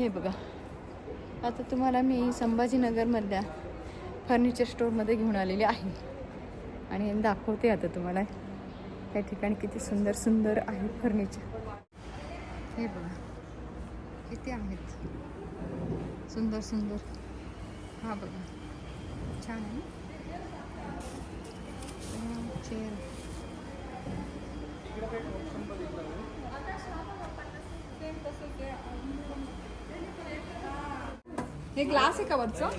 हे बघा. आता तुम्हाला मी संभाजीनगरमधल्या फर्निचर स्टोअरमध्ये घेऊन आलेली आहे. आणि दाखवते आता तुम्हाला या ठिकाणी किती सुंदर सुंदर आहे फर्निचर. हे बघा. किती आहेत? सुंदर सुंदर. हा बघा. छान आहे ना? चेअर हे ग्लास आहे का वरचं?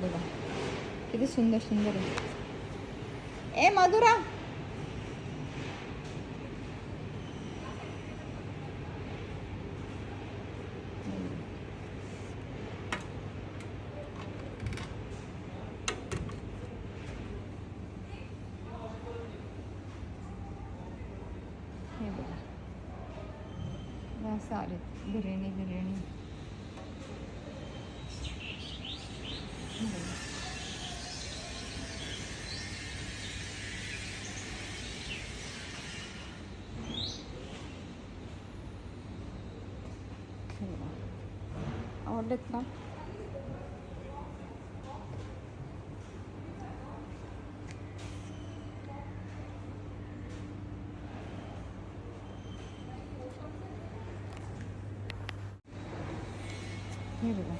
बघा किती सुंदर सुंदर आहे. ए मधुरा हे बघा या सारे बिर्याणी बिर्याणी हे हे बघा.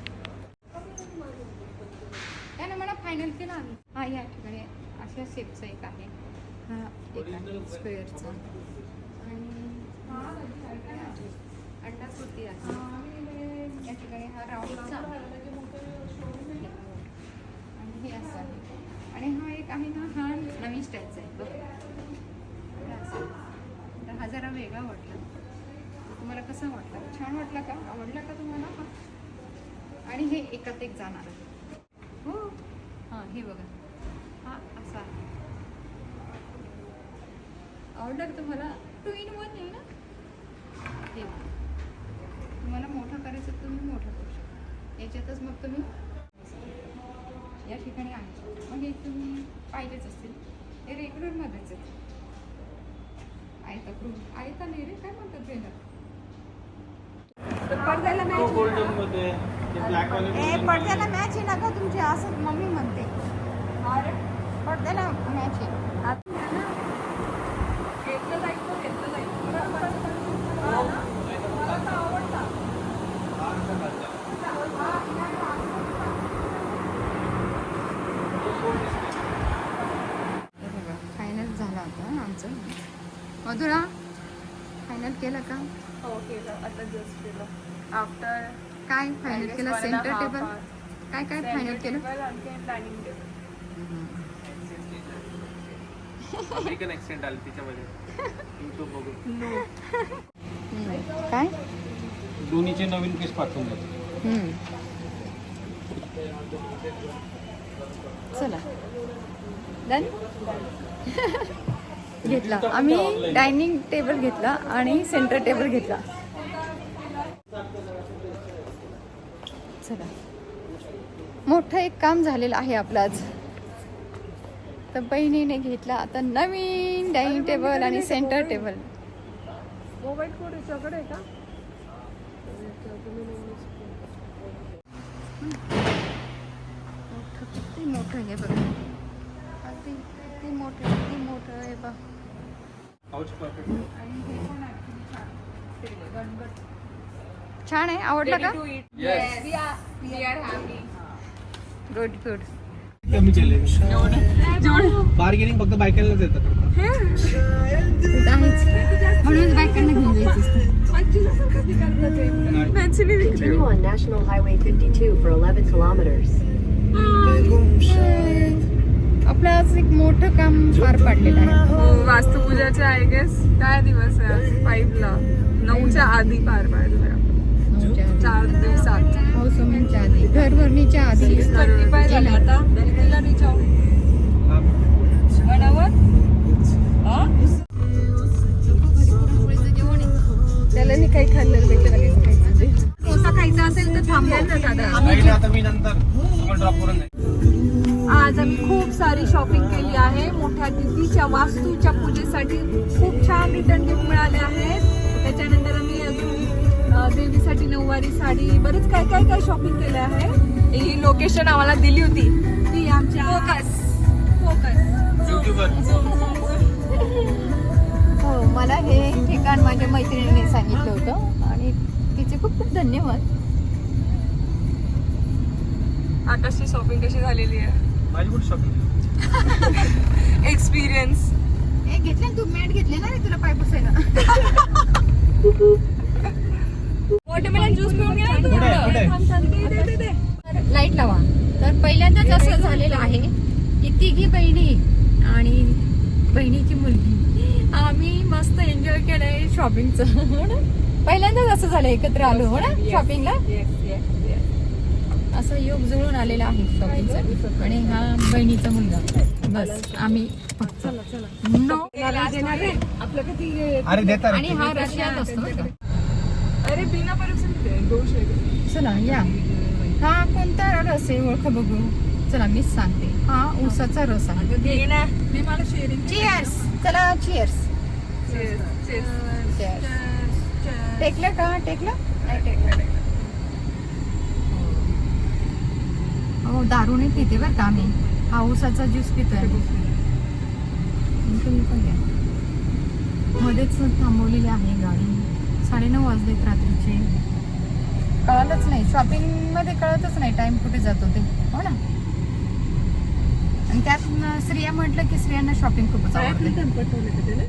हे बघा त्यानं मला फायनल केला आम्ही. हा या ठिकाणी अशा शेपचा एक आहे. हा एक आहे स्क्वेअरचा आणि हा अंडा कुर्ती आहे या ठिकाणी हा राऊंडचा आणि हे असं आहे. आणि हा एक आहे ना हा नवीन स्टाईलचा आहे. बघा. जरा वेगळा वाटला. तुम्हाला कसा वाटला? छान वाटला का? आवडला का तुम्हाला? हा आणि हे एकात एक जाणार आहे. हो? हां हे बघा. हा असा. आहे ऑर्डर तुम्हाला टू इन वन आहे ना? हे तुम्हाला मोठा करायचं तुम्ही मोठा करू शकता. याच्यातच मग तुम्ही या ठिकाणी आहे. मग हे तुम्ही पाहिजेच असतील. हे रेग्युलरमध्येच आहेत आयता प्रूफ आयता नाही रे काय म्हणतात पडद्याला तो मॅच गोल्डनमध्ये ए पडद्याला. मॅच आहे ना का तुमची? असं मम्मी म्हणते. पडद्याला मॅच आहे घेतलं जाईल तो घेतलं जाईल परत परत परत. मला तर आवडता हे बघा फायनल झाला होता आमचं मधुरा फायनल केलं का? हो केलं. आता जस्ट केलं. आफ्टर काय फायनल केलं? सेंटर टेबल काय काय फायनल केलं? Planning table. काय? दोन्हीचे नवीन पीस पाठवून द्या. चला. डन घेतला. आम्ही डायनिंग टेबल घेतला आणि सेंटर टेबल घेतला. चला. मोठं एक काम झालेलं आहे आपलं आज तर बहिणीने घेतला आता नवीन डायनिंग टेबल आणि सेंटर टेबल. मोठं आहे बघा. अगदी किती मोठं किती मोठं आहे बघ पाऊच परफेक्ट आणि हे पण actually छान. ते गणपत छान आहे आवडला का Ready to eat. Yes. We are we are happy. Good good कमी केले बार्गेनिंग फक्त बायकांनाच येतं म्हणून बायकांना घेऊन जायचं असतं. Continue on National Highway 52 for 11 kilometers. आपलं आज एक मोठं काम पार पाडलेलं आहे. हो वास्तुपूजाचे आय गेस काय दिवस आहे आज? फाईव्हला नऊच्या आधी पार पाडलं चार दिवसात मौसमीच्या आधी. घरभरणीच्या आधी. आता. रिच त्याला मी काही भेटलं लगेच खायचं. डोसा खायचा असेल तर थांबवा आता मी नंतर. ड्रॉप करून जाईल आज आम्ही खूप सारी शॉपिंग मोठ्या तिथीच्या वास्तूच्या पूजेसाठी खूप छान रिटर्न गिफ्ट मिळाले आहेत. त्याच्यानंतर आम्ही अजून देवीसाठी नऊवारी साडी बरेच काय काय काय शॉपिंग केलं आहे. ही लोकेशन आम्हाला दिली होती. ती आमच्या फोकस फोकस हो मला हे ठिकाण माझ्या मैत्रिणीने सांगितलं होतं आणि तिचे खूप खूप धन्यवाद. आकाशची शॉपिंग कशी झालेली आहे? माझी कुठे शॉपिंग एक्सपिरियन्स हे घेतले ना तू? मॅट घेतले ना रे तुला पाय पुसायला? वॉटरमेलन ज्यूस पिऊन घे ना तू. कुठे आहे? थोडं. कुठे आहे? थांब, थांब, दे, दे, दे, दे. लाइट लावा. तर पहिल्यांदाच असं झालेलं आहे की तिघी बहिणी आणि बहिणीची मुलगी. आम्ही मस्त एन्जॉय केलंय शॉपिंगचं हो ना? पहिल्यांदाच असं झालं एकत्र आलो. हो ना? शॉपिंगला Yes, yes, yes. असं योग जुळून आलेला आहे शॉपिंगचा आणि हा बहिणीचा मुलगा. बस आम्ही फक्त. No. आपलं किती अरे देता आणि हा रशियात असतो. अरे बिना चला या. हा कोणता रस आहे? ओळख बघू. चला मीच सांगते. हा ऊसाचा रस आहे. घे ना. मी मला शेअरिंग चिअर्स चला चिअर्स टेकलं का? टेकलं? नाही टेकलं. हो दारू नाही पिते बरं का आम्ही. हा ऊसाचा ज्यूस पितोय तुम्ही पण घ्या. मध्येच थांबवलेली आहे गाडी. साडेनऊ वाजलेत रात्रीचे. कळालंच नाही. शॉपिंगमध्ये कळतच नाही टाइम कुठे जातो ते. हो ना? आणि त्यात स्त्रिया म्हटलं की स्त्रियांना शॉपिंग खूपच आवडते.